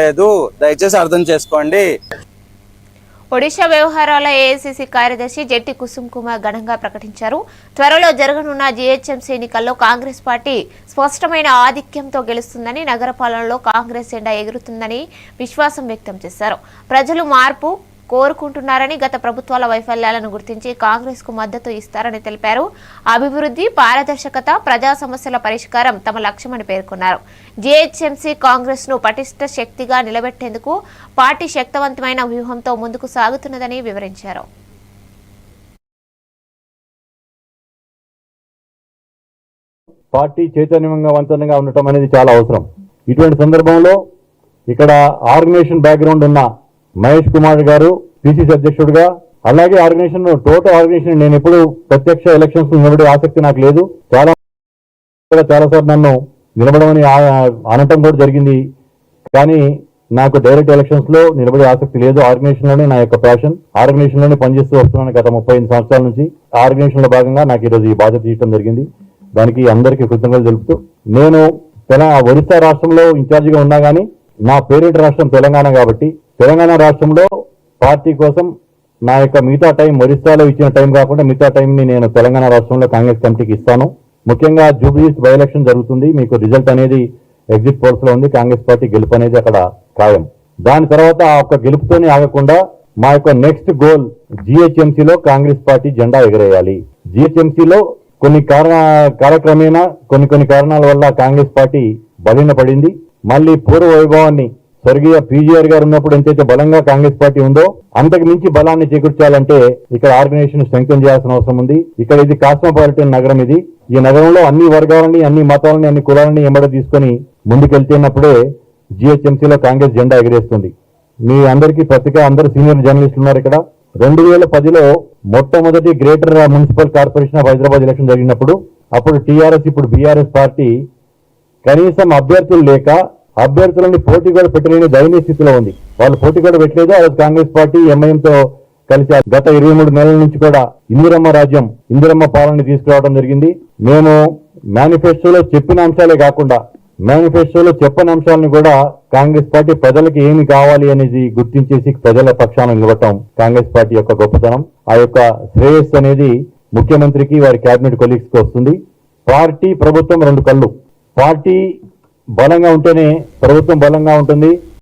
లేదు దయచేసి అర్థం చేసుకోండి. ఒడిశా వ్యవహారాల ఏఐసిసి కార్యదర్శి జెట్టి కుసుమ్ కుమార్ ఘనంగా ప్రకటించారు. త్వరలో జరగనున్న జీహెచ్ఎంసీ ఎన్నికల్లో కాంగ్రెస్ పార్టీ స్పష్టమైన ఆధిక్యంతో గెలుస్తుందని నగరపాలనలో కాంగ్రెస్ జెండా ఎగురుతుందని విశ్వాసం వ్యక్తం చేశారు. ప్రజలు మార్పు కోరుకుంటున్నారని గత ప్రభుత్వాల వైఫల్యాలను గుర్తించి కాంగ్రెస్కు మద్దతు ఇస్తారని తెలిపారు. అభివృద్ధి పారదర్శకత ప్రజా సమస్యల పరిష్కారం తమ లక్ష్యమని పేర్కొన్నారు. జీహెచ్ఎంసీ కాంగ్రెస్ను పటిష్ట శక్తిగా నిలబెట్టేందుకు పార్టీ శక్తివంతమైన వ్యూహంతో ముందుకు సాగుతున్నదని వివరించారు. పార్టీ చైతన్యవంతంగా ఉండటం అనేది చాలా అవసరం. ఇటువంటి సందర్భంలో ఇక్కడ ఆర్గనైజేషన్ బ్యాక్గ్రౌండ్ ఉన్న మహేష్ కుమార్ గారు పిసిసి అధ్యక్షుడిగా అలాగే ఆర్గనైజేషన్ టోటల్ ఆర్గనైజేషన్ నేను ఎప్పుడు ప్రత్యక్ష ఎలక్షన్స్ నిలబడే ఆసక్తి నాకు లేదు. చాలా చాలా సార్లు నన్ను నిలబడమని ఆ- అనటం కూడా జరిగింది. కానీ నాకు డైరెక్ట్ ఎలక్షన్స్లో నిలబడే ఆసక్తి లేదు. ఆర్గనైజేషన్లోనే నా యొక్క ప్యాషన్ ఆర్గనైజేషన్లోనే పనిచేస్తూ వస్తున్నాను గత ముప్పై ఐదు సంవత్సరాల నుంచి. ఆర్గనైజేషన్లో భాగంగా నాకు ఈరోజు ఈ బాధ్యత తీయడం జరిగింది. దానికి అందరికీ కృతజ్ఞతలు తెలుపుతూ నేను తెలంగాణ ఒరిస్సా రాష్ట్రంలో ఇన్ఛార్జిగా ఉన్నా కానీ నా పేరెంట్ రాష్ట్రం తెలంగాణ కాబట్టి తెలంగాణ రాష్ట్రంలో పార్టీ కోసం నా యొక్క మిగతా టైం ఒరిస్సాలో ఇచ్చిన టైం కాకుండా మిగతా టైంని నేను తెలంగాణ రాష్ట్రంలో కాంగ్రెస్ కమిటీకి ఇస్తాను. ముఖ్యంగా జూబ్లీస్ బై ఎలక్షన్ జరుగుతుంది. మీకు రిజల్ట్ అనేది ఎగ్జిట్ పోల్స్లో ఉంది. కాంగ్రెస్ పార్టీ గెలుపు అనేది అక్కడ ఖాయం. దాని తర్వాత ఆ ఒక్క గెలుపుతోనే ఆగకుండా మా యొక్క నెక్స్ట్ గోల్ జిహెచ్ఎంసీలో కాంగ్రెస్ పార్టీ జెండా ఎగరేయాలి. జిహెచ్ఎంసీలో కొన్ని కారణ కాలక్రమేణా కొన్ని కొన్ని కారణాల వల్ల కాంగ్రెస్ పార్టీ బలిన పడింది మళ్ళీ పూర్వ వైభవాన్ని స్వర్గీయ పీజీఆర్ గారు ఉన్నప్పుడు ఎంతైతే బలంగా కాంగ్రెస్ పార్టీ ఉందో అంతకు మించి బలాన్ని చేకూర్చాలంటే ఇక్కడ ఆర్గనైజేషన్ స్ట్రెంగ్తన్ చేయాల్సిన అవసరం ఉంది. ఇక్కడ ఇది కాస్మోపాలిటన్ నగరం ఇది. ఈ నగరంలో అన్ని వర్గాలని అన్ని మతాలని అన్ని కులాలని ఎంబడ తీసుకొని ముందుకెళ్తున్నప్పుడే జిహెచ్ఎంసీలో కాంగ్రెస్ జెండా ఎగరేస్తుంది. మీ అందరికీ పత్రికా అందరు సీనియర్ జర్నలిస్టులు ఉన్నారు ఇక్కడ. రెండు వేల పదిలో మొట్టమొదటి greater municipal corporation of Hyderabad election జరిగినప్పుడు అప్పుడు టీఆర్ఎస్ ఇప్పుడు బీఆర్ఎస్ పార్టీ కనీసం అభ్యర్థులు లేక అభ్యర్థులని పోటీ కూడా పెట్టలేని దయనీయ స్థితిలో ఉంది. వాళ్ళు పోటీ కూడా పెట్టలేదు ఆ కాంగ్రెస్ పార్టీ ఎంఐఎంతో కలిసి గత ఇరవై మూడు నెలల నుంచి కూడా ఇందిరమ్మ రాజ్యం ఇందిరమ్మ పాలన తీసుకురావడం జరిగింది. మేము మేనిఫెస్టోలో చెప్పిన అంశాలే కాకుండా మేనిఫెస్టోలో చెప్పని అంశాలను కూడా కాంగ్రెస్ పార్టీ ప్రజలకు ఏమి కావాలి అనేది గుర్తించేసి ప్రజల పక్షాన నిలబడటం కాంగ్రెస్ పార్టీ యొక్క గొప్పతనం ఆ యొక్క శ్రేయస్సు అనేది ముఖ్యమంత్రికి వారి కేబినెట్ కొలీగ్స్కి వస్తుంది. పార్టీ ప్రభుత్వం రెండు కళ్ళు. పార్టీ బలంగా ఉంటేనే ప్రభుత్వం బలంగా ఉంటుంది.